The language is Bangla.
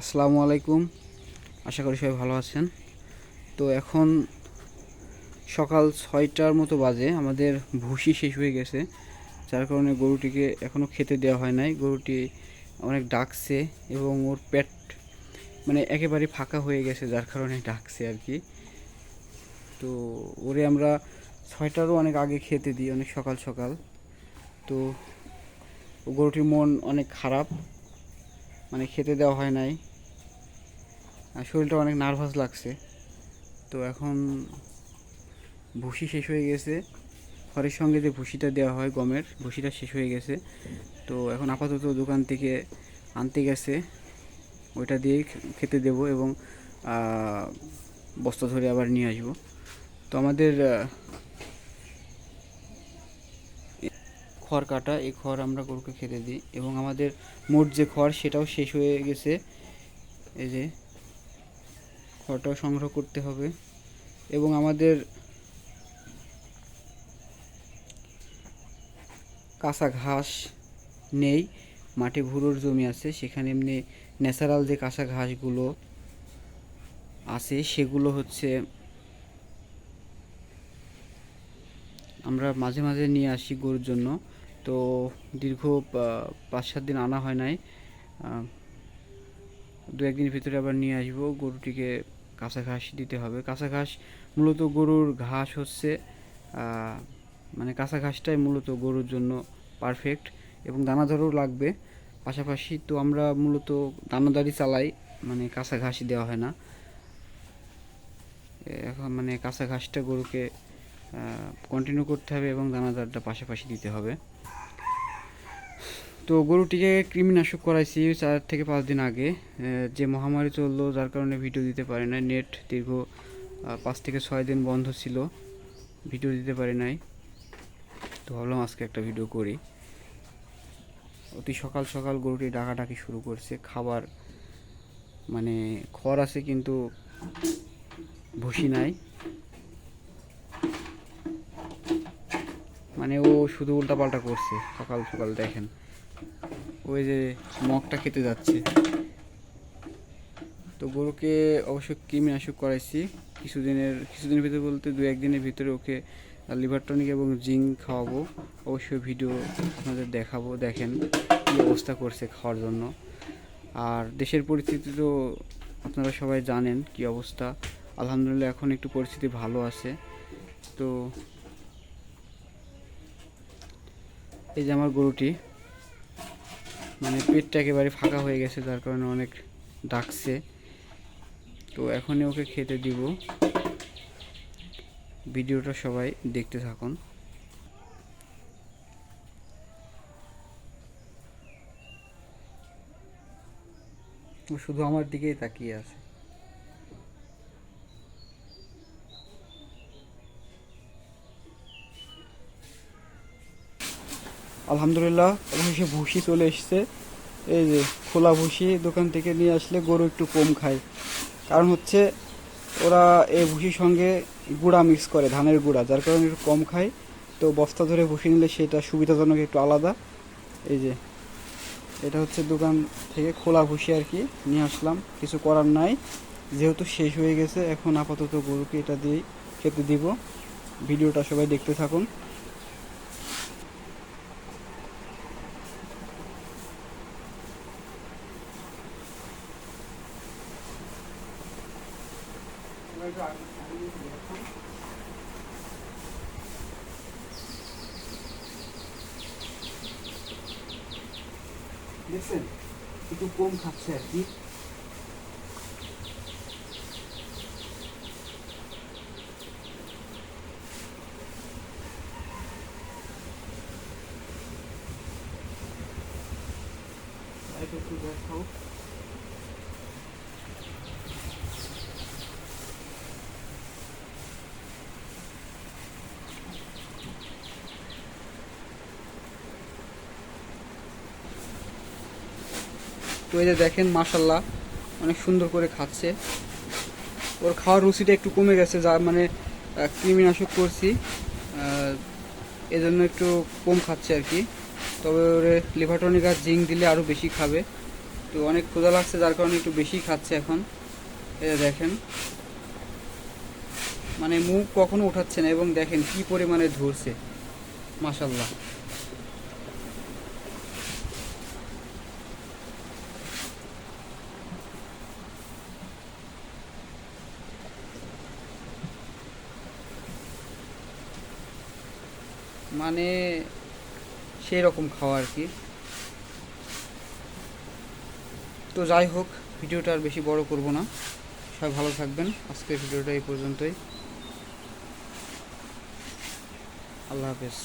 আসসালামু আলাইকুম। আশা করি সবাই ভালো আছেন। তো এখন সকাল ছয়টার মতো বাজে, আমাদের ভুসি শেষ হয়ে গেছে। যার কারণে গরুটিকে এখনও খেতে দেওয়া হয় নাই। গরুটি অনেক ডাকছে এবং ওর পেট মানে একেবারে ফাঁকা হয়ে গেছে, যার কারণে ডাকছে আর কি। তো ওরে আমরা ছয়টারও অনেক আগে খেতে দিই, অনেক সকাল সকাল। তো গরুটির মন অনেক খারাপ মানে খেতে দেওয়া হয় নাই। শরীরটা অনেক নার্ভাস লাগছে। তো এখন ভুসি শেষ হয়ে গেছে। খড়ের সঙ্গে যে ভুসিটা দেওয়া হয় গমের, ভুসিটা শেষ হয়ে গেছে। তো এখন আপাতত দোকান থেকে আনতে গেছে। ওইটা দিয়েই খেতে দেব এবং বস্তা ধরে আবার নিয়ে আসব। তো আমাদের খড় কাটা, এই খড় আমরা গরুকে খেতে দিই এবং আমাদের মোট যে খড় সেটাও শেষ হয়ে গেছে। এই যে খড়টাও সংগ্রহ করতে হবে এবং আমাদের কাঁচা ঘাস নেই মাঠে ভুরোর জমি আছে, সেখানে এমনি ন্যাচারাল যে কাঁচা ঘাসগুলো আছে, সেগুলো হচ্ছে আমরা মাঝে মাঝে নিয়ে আসি গরুর জন্য। তো দীর্ঘ পাঁচ সাত দিন আনা হয় নাই। দু একদিনের ভিতরে আবার নিয়ে আসব, গরুটিকে কাঁচা ঘাস দিতে হবে। কাঁচা ঘাস মূলত গরুর ঘাস হচ্ছে মানে কাঁচা ঘাসটাই মূলত গরুর জন্য পারফেক্ট এবং দানাদারও লাগবে। পাশাপাশি তো আমরা মূলত দানাদারি চালাই মানে কাঁচা ঘাসই দেওয়া হয় না। এখন মানে কাঁচা ঘাসটা গরুকে কন্টিনিউ করতে হবে এবং দানাদারটা পাশাপাশি দিতে হবে। তো গরুটিকে কৃমিনাশক করাইছি চার থেকে পাঁচ দিন আগে যে মহামারী চলল, যার কারণে ভিডিও দিতে পারে না নেট দীর্ঘ পাঁচ থেকে ছয় দিন বন্ধ ছিল ভিডিও দিতে পারি নাই। তো ভাবলাম আজকে একটা ভিডিও করি। অতি সকাল সকাল গরুটি ডাকাডাকি শুরু করছে। খাবার মানে খড় আছে কিন্তু ভুসি নাই। মানে ও শুধু উল্টাপাল্টা করছে, সকাল সকাল দেখেন। ওই যে মগটা খেতে যাচ্ছে। তো গরুকে অবশ্য কৃমিনাশক করাইছি। কিছুদিনের কিছুদিনের ভিতরে বলতে দু একদিনের ভিতরে ওকে লিভার টনিক এবং জিঙ্ক খাওয়াবো। অবশ্যই ভিডিও আপনাদের দেখাবো, দেখেন কী অবস্থা করছে খাওয়ার জন্য। আর দেশের পরিস্থিতি তো আপনারা সবাই জানেন কি অবস্থা। আলহামদুলিল্লাহ এখন একটু পরিস্থিতি ভালো আছে। তো এই যে আমার গরুটি মানে পেটটা একেবারে ফাঁকা হয়ে গেছে, যার কারণে অনেক ডাকছে। তো এখনই ওকে খেতে দিব। ভিডিওটা সবাই দেখতে থাকুন। শুধু আমার দিকেই তাকিয়ে আছে। আলহামদুলিল্লাহ অবশেষে ভুসি চলে এসছে। এই যে খোলা ভুসি, দোকান থেকে নিয়ে আসলে গরু একটু কম খায়। কারণ হচ্ছে ওরা এই ভুসির সঙ্গে গুঁড়া মিক্স করে, ধানের গুঁড়া, যার কারণে একটু কম খায়। তো বস্তা ধরে ভুসি নিলে সেটা সুবিধাজনক একটু আলাদা। এই যে এটা হচ্ছে দোকান থেকে খোলা ভুসি আর কি, নিয়ে আসলাম। কিছু করার নাই, যেহেতু শেষ হয়ে গেছে, এখন আপাতত গরুকে এটা দিয়েই খেতে দিব। ভিডিওটা সবাই দেখতে থাকুন। দেখছেন একটু কম খাচ্ছে আর কি। এটা একটু দেখাও। তো এই যে দেখেন মাশাল্লাহ অনেক সুন্দর করে খাচ্ছে। ওর খাওয়ার রুচিটা একটু কমে গেছে, যা মানে কৃমিনাশক করছি এজন্য একটু কম খাচ্ছে আর কি। তবে ওরে লিভারটনিক আর জিঙ্ক দিলে আরও বেশি খাবে। তো অনেক ক্ষুধা লাগছে, যার কারণে একটু বেশি খাচ্ছে এখন। এটা দেখেন। মানে মুখ কখনো উঠাচ্ছে না, এবং দেখেন কি পরিমাণে ধরছে। মাশাল্লাহ মানে সেই রকম খাওয়া আর কি। তো যাই হোক, ভিডিওটা আর বেশি বড় করব না। সবাই ভালো থাকবেন। আজকের ভিডিওটা এই পর্যন্তই। আল্লাহ হাফেজ।